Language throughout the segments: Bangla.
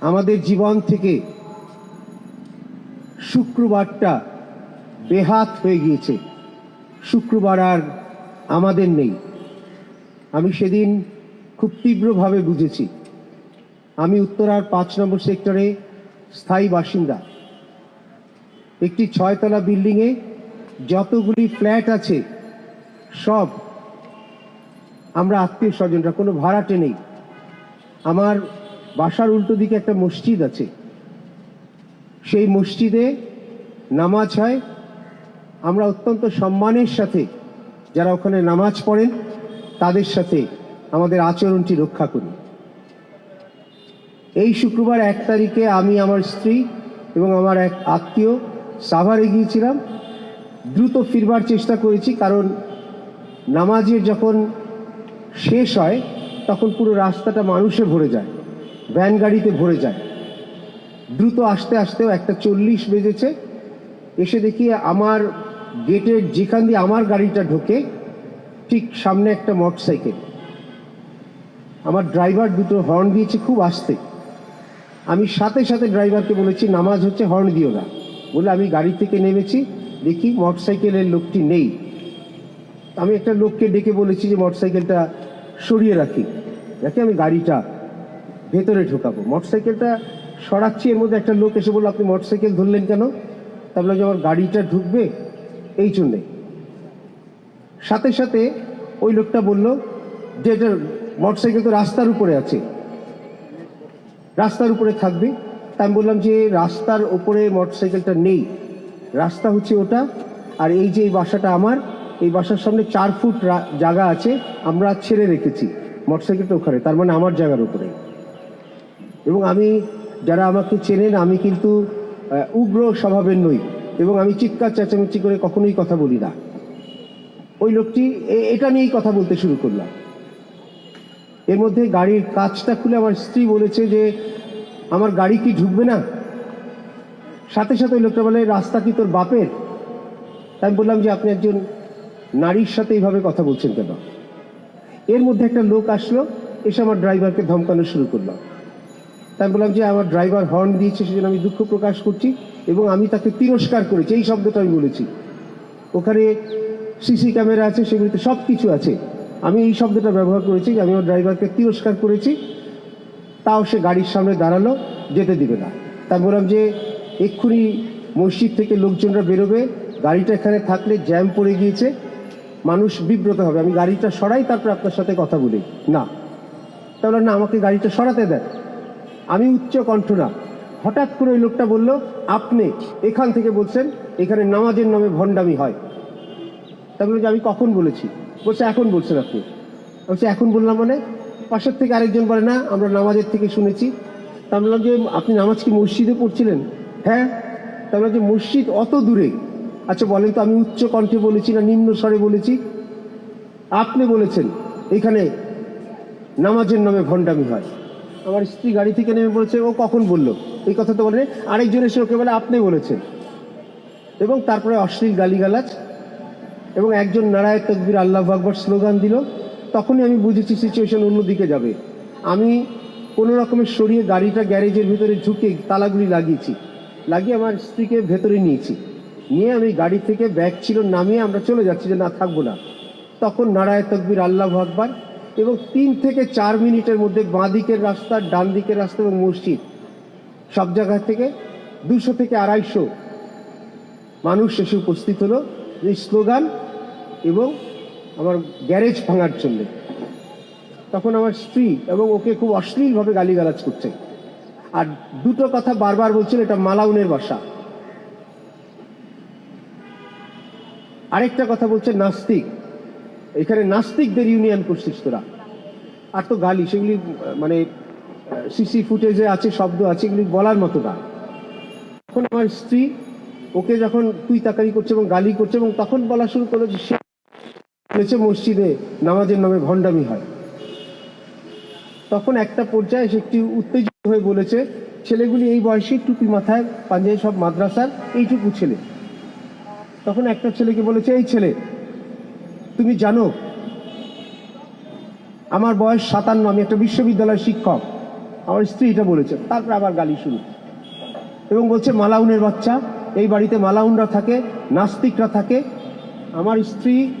আমাদের জীবন থেকে শুক্রবারটা বেহাত হয়ে গিয়েছে। শুক্রবার আর আমাদের নেই। আমি সেদিন খুব তীব্রভাবে বুঝেছি। আমি উত্তরার পাঁচ নম্বর সেক্টরে স্থায়ী বাসিন্দা। একটি ছয়তলা বিল্ডিংয়ে যতগুলি ফ্ল্যাট আছে, সব আমরা আত্মীয় স্বজনরা, কোনো ভাড়াটে নেই। আমার বাসার উল্টো দিকে একটা মসজিদ আছে। সেই মসজিদে নামাজ হয়। আমরা অত্যন্ত সম্মানের সাথে যারা ওখানে নামাজ পড়েন, তাদের সাথে আমাদের আচরণটি রক্ষা করি। এই শুক্রবার এক তারিখে আমি আমার স্ত্রী এবং আমার এক আত্মীয় সাভারে গিয়েছিলাম। দ্রুত ফিরবার চেষ্টা করেছি, কারণ নামাজের যখন শেষ হয়, তখন পুরো রাস্তাটা মানুষে ভরে যায়। ভ্যান গাড়িতে ভরে যায়। দ্রুত আসতে আসতেও একটা চল্লিশ বেজেছে। এসে দেখি আমার গেটের যেখান দিয়ে আমার গাড়িটা ঢোকে, ঠিক সামনে একটা মোটর সাইকেল আমার ড্রাইভার দুটো হর্ন দিয়েছে, খুব আস্তে। আমি সাথে সাথে ড্রাইভারকে বলেছি, নামাজ হচ্ছে, হর্ন দিও না। বলে আমি গাড়ি থেকে নেমেছি, দেখি মোটর সাইকেলের লোকটি নেই। আমি একটা লোককে ডেকে বলেছি যে মোটর সাইকেলটা সরিয়ে রাখি। রাখি আমি গাড়িটা ভেতরে ঢোকাবো। মোটরসাইকেলটা সরাচ্ছি, এর মধ্যে একটা লোক এসে বলল, আপনি মোটরসাইকেল ধরলেন কেন? তারপরে যে আমার গাড়িটা ঢুকবে, এই জন্যে। সাথে সাথে ওই লোকটা বলল, যে এটা মোটরসাইকেল তো রাস্তার উপরে আছে। রাস্তার উপরে থাকবে। তা আমি বললাম, যে রাস্তার উপরে মোটরসাইকেলটা নেই। রাস্তা হচ্ছে ওটা, আর এই যে এই বাসাটা আমার, এই বাসার সামনে চার ফুট জায়গা আছে, আমরা ছেড়ে রেখেছি মোটরসাইকেলটা ওখানে, তার মানে আমার জায়গার উপরে এবং আমি, যারা আমাকে চেনেন, আমি কিন্তু উগ্র স্বভাবের নই। এবং আমি চিৎকার, চেঁচামেচি করে কখনোই কথা বলি না। ওই লোকটি এটা নিয়েই কথা বলতে শুরু করলাম। এর মধ্যে গাড়ির কাজটা খুলে আমার স্ত্রী বলেছে যে, আমার গাড়ি কি ঢুকবে না? সাথে সাথে ওই লোকটা বলে, রাস্তা কি তোর বাপের? তাই বললাম যে, আপনি একজন নারীর সাথে এইভাবে কথা বলছেন কেন? এর মধ্যে একটা লোক আসলো, এসে আমার ড্রাইভারকে ধমকানো শুরু করল। তাই আমি বললাম যে আমার ড্রাইভার হর্ন দিয়েছে, সেজন্য আমি দুঃখ প্রকাশ করছি এবং আমি তাকে তিরস্কার করেছি। এই শব্দটা আমি বলেছি। ওখানে সিসি ক্যামেরা আছে, সেগুলিতে সব কিছু আছে। আমি এই শব্দটা ব্যবহার করেছি আমি আমার ড্রাইভারকে তিরস্কার করেছি, তাও সে গাড়ির সামনে দাঁড়াল, যেতে দিবে না। তাই বললাম যে এক্ষুনি মসজিদ থেকে লোকজনরা বেরোবে, গাড়িটা এখানে থাকলে জ্যাম পড়ে গিয়েছে, মানুষ বিব্রত হবে। আমি গাড়িটা সরাই, তারপর আপনার সাথে কথা বলি। না। তাহলে না, আমাকে গাড়িটা সরাতে দেয় আমি উচ্চ কণ্ঠ না হঠাৎ করে ওই লোকটা বলল, আপনি এখান থেকে বলছেন এখানে নামাজের নামে ভণ্ডামি হয়। তারপরে যে, আমি কখন বলেছি? বলছে, এখন বলছেন আপনি। বলছে, এখন বললাম মানে? পাশের থেকে আরেকজন বলে, না, আমরা নামাজের থেকে শুনেছি। তা বললাম যে, আপনি নামাজ কি মসজিদে পড়ছিলেন? হ্যাঁ। তা বললাম যে, মসজিদ অত দূরে। আচ্ছা বলেন তো, আমি উচ্চ কণ্ঠে বলেছি না নিম্ন স্বরে বলেছি? আপনি বলেছেন, এখানে নামাজের নামে ভণ্ডামি হয়। আমার স্ত্রী গাড়ি থেকে নেমে পড়েছে ও কখন বলল? এই কথা তো বলে আরেকজন এসে ওকে বলে, আপনি বলেছেন। এবং তারপরে অশ্লীল গালিগালাজ এবং একজন নারায় তকবির আল্লাহ আকবর স্লোগান দিল। তখনই আমি বুঝেছি সিচুয়েশন অন্যদিকে যাবে। আমি কোনো রকমের সরিয়ে গাড়িটা গ্যারেজের ভিতরে ঝুঁকে তালাগুলি লাগিয়েছি, লাগিয়ে আমার স্ত্রীকে ভেতরে নিয়েছি। নিয়ে আমি গাড়ি থেকে ব্যাগ ছিল নামিয়ে আমরা চলে যাচ্ছি যে না থাকব না। তখন নারায় তকবির আল্লাহ আকবর এবং তিন থেকে চার মিনিটের মধ্যে বাঁ দিকের রাস্তা, ডান দিকের রাস্তা এবং মসজিদ। সব জায়গা থেকে দুশো থেকে আড়াইশো মানুষ এসে উপস্থিত হলো। এই স্লোগান এবং আমার গ্যারেজ ভাঙার জন্য। তখন আমার স্ত্রী এবং ওকে খুব অশ্লীলভাবে গালিগালাজ করছে। আর দুটো কথা বারবার বলছিল, এটা মালাউনের বাসা আরেকটা কথা বলছে নাস্তিক। এখানে নাস্তিকদের ইউনিয়ন করছিস তোরা। আর তো গালি, সেগুলি মানে সিসি ফুটেজে আছে, শব্দ আছে, এগুলি বলার মতো না। তখন আমার স্ত্রী, ওকে যখন তুই তাকারি করছে এবং গালি করছে এবং তখন বলা শুরু করল যে সে বলেছে মসজিদে নামাজের নামে ভণ্ডামি হয়। তখন একটা পর্যায়ে সে একটি উত্তেজিত হয়ে বলেছে, ছেলেগুলি এই বয়সে, টুপি মাথায়, পাঞ্জাবি সব মাদ্রাসার, এইটুকু ছেলে। তখন একটা ছেলেকে বলেছে, এই ছেলে তুমি জানো, আমার বয়স সাতান্ন, আমি একটা বিশ্ববিদ্যালয়ের শিক্ষক। আমার স্ত্রী এটা বলেছে, তারপরে আবার গালি শুরু এবং বলছে, মালাউনের বাচ্চা, এই বাড়িতে মালাউনরা থাকে, নাস্তিকরা থাকে। আমার স্ত্রী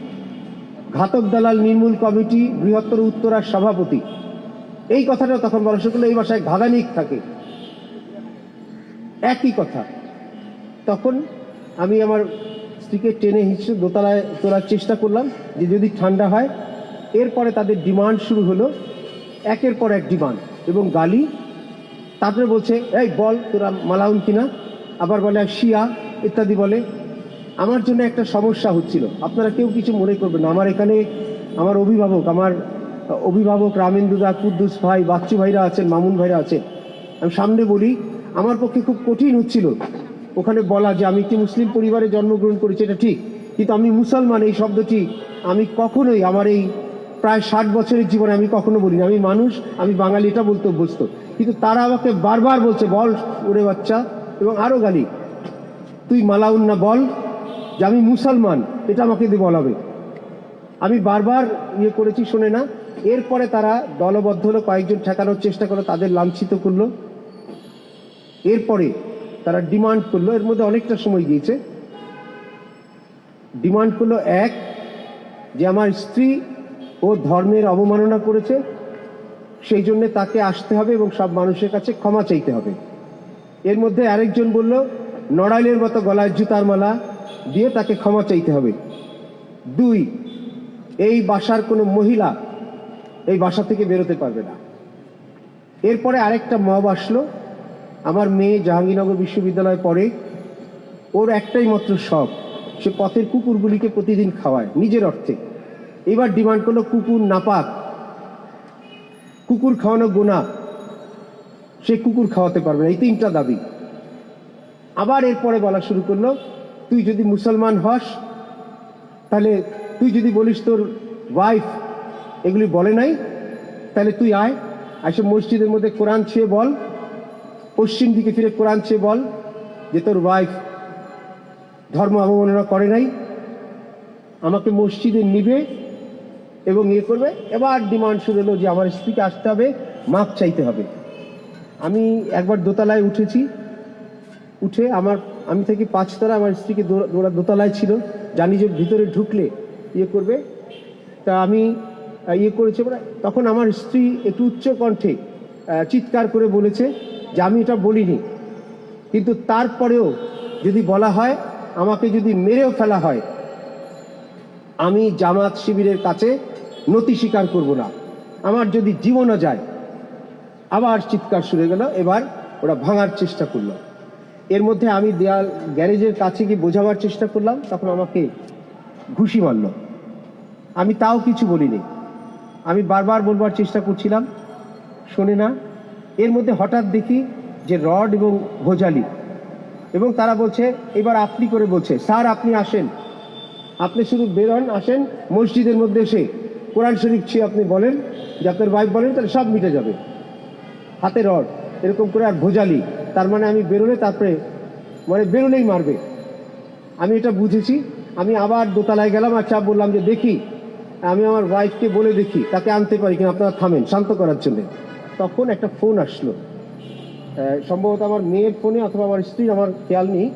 ঘাতক দালাল নির্মূল কমিটি, বৃহত্তর উত্তরার সভাপতি। এই কথাটা তখন বলা শুরু এই বাসায় ঘাদানিক থাকে। একই কথা। তখন আমি আমার স্ত্রীকে টেনে হিসেবে দোতলায় তোলার চেষ্টা করলাম যে যদি ঠান্ডা হয়, এরপরে তাদের ডিমান্ড শুরু হলো, একের পর এক ডিমান্ড। এবং গালি, তারপরে বলছে, এই বল, তোরা মালাউন কিনা? আবার বলে এক শিয়া, ইত্যাদি বলে। আমার জন্য একটা সমস্যা হচ্ছিল। আপনারা কেউ কিছু মনে করবেন আমার এখানে আমার অভিভাবক আমার অভিভাবক রামেন্দুদা কুদ্দুস ভাই, বাচ্চু ভাইরা আছেন, মামুন ভাইরা আছেন। আমি সামনে বলি, আমার পক্ষে খুব কঠিন হচ্ছিল ওখানে বলা যে আমি একটি মুসলিম পরিবারে জন্মগ্রহণ করেছি, এটা ঠিক। কিন্তু আমি মুসলমান, এই শব্দটি আমি কখনোই আমার এই প্রায় ষাট বছরের জীবনে আমি কখনো বলিনি। আমি মানুষ, আমি বাঙালি, এটা বলতে অভ্যস্ত। কিন্তু তারা আমাকে বারবার বলছে, বল ওরে বাচ্চা, এবং আরও গালি, তুই মালাউন না বল, যে আমি মুসলমান, এটা আমাকে দিয়ে বলাবে আমি বারবার ইয়ে করেছি, শোনে না। এরপরে তারা দলবদ্ধ হলো, কয়েকজন ঠেকানোর চেষ্টা করল, তাদের লাঞ্ছিত করল। এরপরে তারা ডিমান্ড করল, এর মধ্যে অনেকটা সময় গিয়েছে। ডিমান্ড করল এক, যে আমার স্ত্রী ও ধর্মের অবমাননা করেছে, সেই জন্য তাকে আসতে হবে এবং সব মানুষের কাছে ক্ষমা চাইতে হবে। এর মধ্যে আরেকজন বলল, নড়াইলের মতো গলায় জুতার মালা দিয়ে তাকে ক্ষমা চাইতে হবে। দুই, এই বাসার কোনো মহিলা এই বাসা থেকে বেরোতে পারবে না। এরপরে আরেকটা মব আসলো আমার মেয়ে জাহাঙ্গীরনগর বিশ্ববিদ্যালয়ে পড়ে, ওর একটাই মাত্র শখ, সে পথের কুকুরগুলিকে প্রতিদিন খাওয়ায়, নিজের অর্থে। এবার ডিমান্ড করল কুকুর নাপাক, কুকুর খাওয়ানো গোনা, সে কুকুর খাওয়াতে পারবে না, এই তিনটা দাবি। আবার এরপরে বলা শুরু করল, তুই যদি মুসলমান হস, তাহলে তুই যদি বলিস তোর ওয়াইফ এগুলি বলে নাই, তাহলে তুই আয় এসব মসজিদের মধ্যে কোরআন ছুঁয়ে বল পশ্চিম দিকে ফিরে কোরআন ছুঁয়ে বল যে তোর ওয়াইফ ধর্ম অবমাননা করে নাই, আমাকে মসজিদে নিবে এবং ইয়ে করবে। এবার ডিমান্ড শুরু হলো যে আমার স্ত্রীকে আসতে হবে, মাপ চাইতে হবে। আমি একবার দোতলায় উঠেছি, উঠে আমার, আমি থেকে পাঁচতলা আমার স্ত্রীকে দোড়া দোতলায় ছিল, জানি যে ভিতরে ঢুকলে ইয়ে করবে। তা আমি ইয়ে করেছি তখন আমার স্ত্রী একটু উচ্চ কণ্ঠে চিৎকার করে বলেছে যে আমি এটা বলিনি। কিন্তু তারপরেও যদি বলা হয়, আমাকে যদি মেরেও ফেলা হয়, আমি জামাত শিবিরের কাছে নতি স্বীকার করব না। আমার যদি জীবনও যায়, আবার চিৎকার শুরু গেল, এবার ওরা ভাঙার চেষ্টা করল। এর মধ্যে আমি দেয়াল গ্যারেজের কাছে গিয়ে বোঝাবার চেষ্টা করলাম, তখন আমাকে ঘুষি মারল। আমি তাও কিছু বলিনি। আমি বারবার বলবার চেষ্টা করছিলাম, শোনে না এর মধ্যে হঠাৎ দেখি যে রড এবং ভোজালি। এবং তারা বলছে, এবার আপনি করে বলছে, স্যার আপনি আসেন। আপনি শুধু বেরোন, আসেন, মসজিদের মধ্যে এসে। কোরআন শরীফ ছিয়ে আপনি বলেন, যে আপনার ওয়াইফ বলেন, তাহলে সব মিটে যাবে। হাতে রড, এরকম করে আর ভোজালি। তার মানে আমি বেরোলে তারপরে মানে বেরোলেই মারবে। আমি এটা বুঝেছি। আমি আবার দোতলায় গেলাম আর চাপ বললাম যে, দেখি, আমি আমার ওয়াইফকে বলে দেখি, তাকে আনতে পারি কিনা, আপনারা থামেন, শান্ত করার জন্য। তখন একটা ফোন আসলো। সম্ভবত আমার মেয়ের ফোনে অথবা আমার স্ত্রীর, আমার খেয়াল নেই।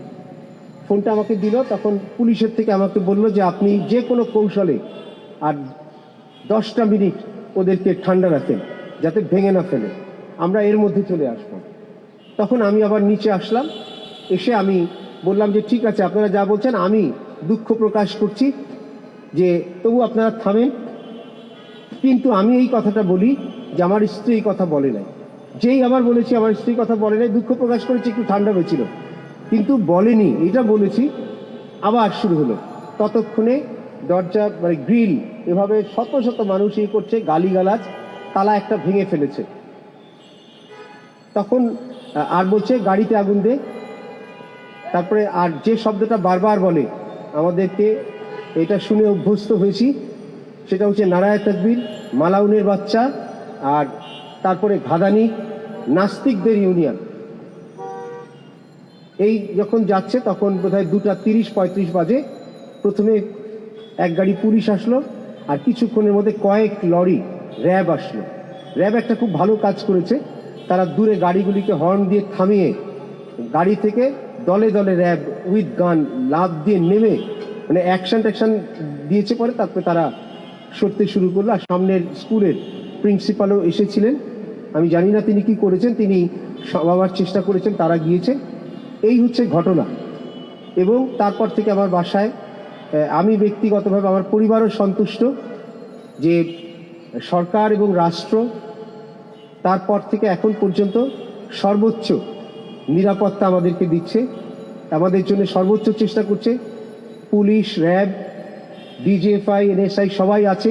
ফোনটা আমাকে দিল, তখন পুলিশের থেকে আমাকে বলল যে আপনি যে কোনো কৌশলে আর দশটা মিনিট ওদেরকে ঠান্ডা রাখেন, যাতে ভেঙে না ফেলে। আমরা এর মধ্যে চলে আসব। তখন আমি আবার নিচে আসলাম। এসে আমি বললাম যে ঠিক আছে, আপনারা যা বলছেন, আমি দুঃখ প্রকাশ করছি যে তবু আপনারা থামেন। কিন্তু আমি এই কথাটা বলি যে আমার স্ত্রী কথা বলে নাই। যেই আবার বলেছি, আমার স্ত্রী কথা বলে নাই, দুঃখ প্রকাশ করেছি, একটু ঠান্ডা হয়েছিল। কিন্তু বলেনি, এটা বলেছি, আবার শুরু হলো। ততক্ষণে দরজা মানে গ্রিল, এভাবে শত শত মানুষ ইয়ে করছে, গালিগালাজ, তালা একটা ভেঙে ফেলেছে। তখন আর বলছে, গাড়িতে আগুন দে। তারপরে আর যে শব্দটা বারবার বলে, আমাদেরকে এটা শুনে অভ্যস্ত হয়েছি। সেটা হচ্ছে নারায় তকবীর, মালাউনের বাচ্চা আর তারপরে ঘাদানি, নাস্তিকদের ইউনিয়ন। এই যখন যাচ্ছে, তখন বোধহয় দুটা তিরিশ, পঁয়ত্রিশ বাজে। প্রথমে এক গাড়ি পুলিশ আসলো, আর কিছুক্ষণের মধ্যে কয়েক লরি, র্যাব আসলো। র্যাব একটা খুব ভালো কাজ করেছে। তারা দূরে গাড়িগুলিকে হর্ন দিয়ে থামিয়ে, গাড়ি থেকে দলে দলে র্যাব উইথ গান লাভ দিয়ে নেমে মানে অ্যাকশন ট্যাকশন দিয়েছে পরে, তারপরে তারা সরতে শুরু করল। আর সামনের স্কুলের প্রিন্সিপালও এসেছিলেন। আমি জানি না তিনি কি করেছেন, তিনি সবাবার চেষ্টা করেছেন, তারা গিয়েছে। এই হচ্ছে ঘটনা। এবং তারপর থেকে আমার বাসায় আমি ব্যক্তিগতভাবে আমার পরিবারও সন্তুষ্ট যে সরকার এবং রাষ্ট্র তারপর থেকে এখন পর্যন্ত সর্বোচ্চ নিরাপত্তা আমাদেরকে দিচ্ছে, আমাদের জন্য সর্বোচ্চ চেষ্টা করছে। পুলিশ, র্যাব, ডিজিএফআই, এনএসআই সবাই আছে,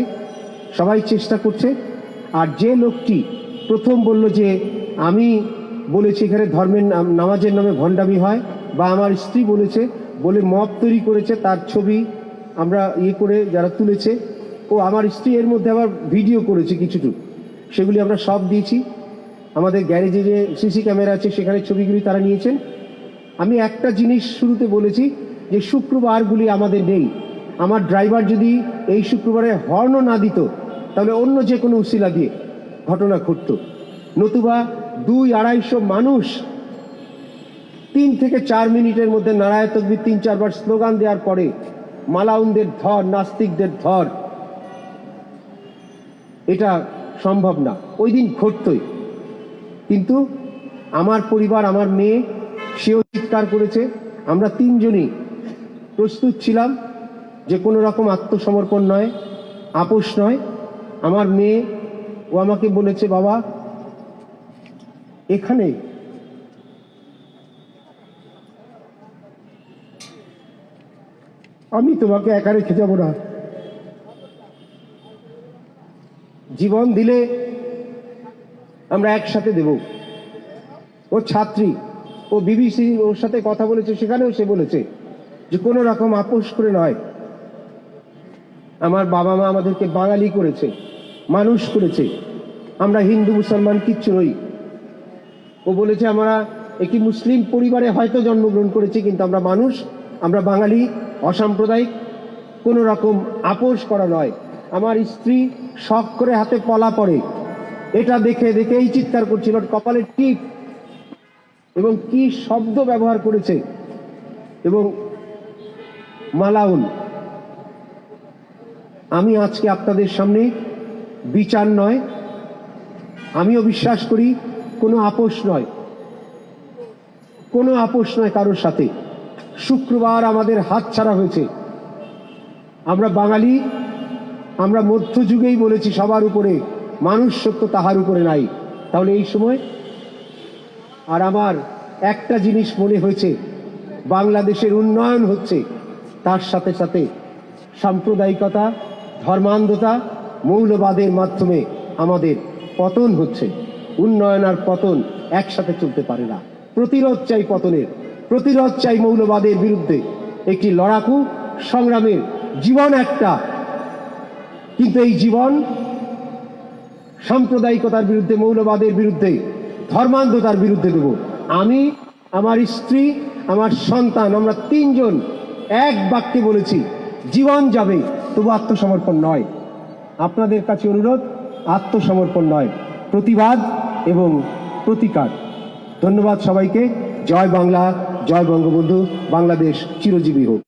সবাই চেষ্টা করছে। আর যে লোকটি প্রথম বলল যে, আমি বলেছি এখানে ধর্মের নাম- নামাজের নামে ভণ্ডামি হয় বা আমার স্ত্রী বলেছে, বলে মব তৈরি করেছে, তার ছবি আমরা ইয়ে করে যারা তুলেছে, ও আমার স্ত্রী এর মধ্যে আবার ভিডিও করেছে কিছুটুকু। সেগুলি আমরা সব দিয়েছি। আমাদের গ্যারেজে যে সিসি ক্যামেরা আছে, সেখানে ছবিগুলি তারা নিয়েছেন। আমি একটা জিনিস শুরুতে বলেছি যে, শুক্রবারগুলি আমাদের নেই। আমার ড্রাইভার যদি এই শুক্রবারে হর্নও না দিত তাহলে অন্য যে কোনো উসিলা দিয়ে ঘটনা ঘটত। নতুবা দুই আড়াইশো মানুষ তিন থেকে চার মিনিটের মধ্যে নারায় তকবির তিন চারবার স্লোগান দেওয়ার পরে মালাউনদের ধর, নাস্তিকদের ধর, এটা সম্ভব না। ওই দিন ঘটতই। কিন্তু আমার পরিবার, আমার মেয়ে, সেও চিৎকার করেছে। আমরা তিনজনই প্রস্তুত ছিলাম যে কোনো রকম আত্মসমর্পণ নয়, আপোষ নয়। আমার মেয়ে, ও আমাকে বলেছে, বাবা, এখানে আমি তোমাকে একা রেখে যাব না। জীবন দিলে আমরা একসাথে দেব। ও ছাত্রী, ও বিবিসি, ওর সাথে কথা বলেছে, সেখানেও সে বলেছে যে, কোনো রকম আপোষ করে নয়। আমার বাবা মা আমাদেরকে বাঙালি করেছে। মানুষ করেছে। আমরা হিন্দু, মুসলমান, কিচ্ছু নই। ও বলেছে, আমরা একটি মুসলিম পরিবারে হয়তো জন্মগ্রহণ করেছি, কিন্তু আমরা মানুষ, আমরা বাঙালি, অসাম্প্রদায়িক, কোনো রকম আপোষ করা নয়। আমার স্ত্রী শখ করে হাতে পলা পড়ে এটা দেখে দেখেই চিৎকার করছিল, কপালের টিপ! এবং কি শব্দ ব্যবহার করেছে। এবং মালাউন, আমি আজকে আপনাদের সামনে বিচার নয়। আমিও বিশ্বাস করি, কোনো আপোষ নয়। কোনো আপোষ নয় কারোর সাথে। শুক্রবার আমাদের হাত ছাড়া হয়েছে। আমরা বাঙালি, আমরা মধ্যযুগেই বলেছি, সবার উপরে, মানুষ সত্য তাহার উপরে নাই। তাহলে এই সময় আর আমার একটা জিনিস মনে হয়েছে, বাংলাদেশের উন্নয়ন হচ্ছে, তার সাথে সাথে সাম্প্রদায়িকতা, ধর্মান্ধতা মৌলবাদের মাধ্যমে আমাদের পতন হচ্ছে। উন্নয়ন আর পতন একসাথে চলতে পারে না। প্রতিরোধ চাই পতনের। প্রতিরোধ চাই মৌলবাদের বিরুদ্ধে। একটি লড়াকু সংগ্রামের জীবন একটা। কিন্তু এই জীবন সাম্প্রদায়িকতার বিরুদ্ধে, মৌলবাদের বিরুদ্ধে, ধর্মান্ধতার বিরুদ্ধে দেব। আমি, আমার স্ত্রী, আমার সন্তান, আমরা তিনজন এক বাক্যে বলেছি, জীবন যাবে, তবু আত্মসমর্পণ নয়। আপনাদের কাছে অনুরোধ, আত্মসমর্পণ নয়, প্রতিবাদ এবং প্রতিকার। ধন্যবাদ সবাইকে। জয় বাংলা, জয় বঙ্গবন্ধু, বাংলাদেশ চিরজীবী হোক।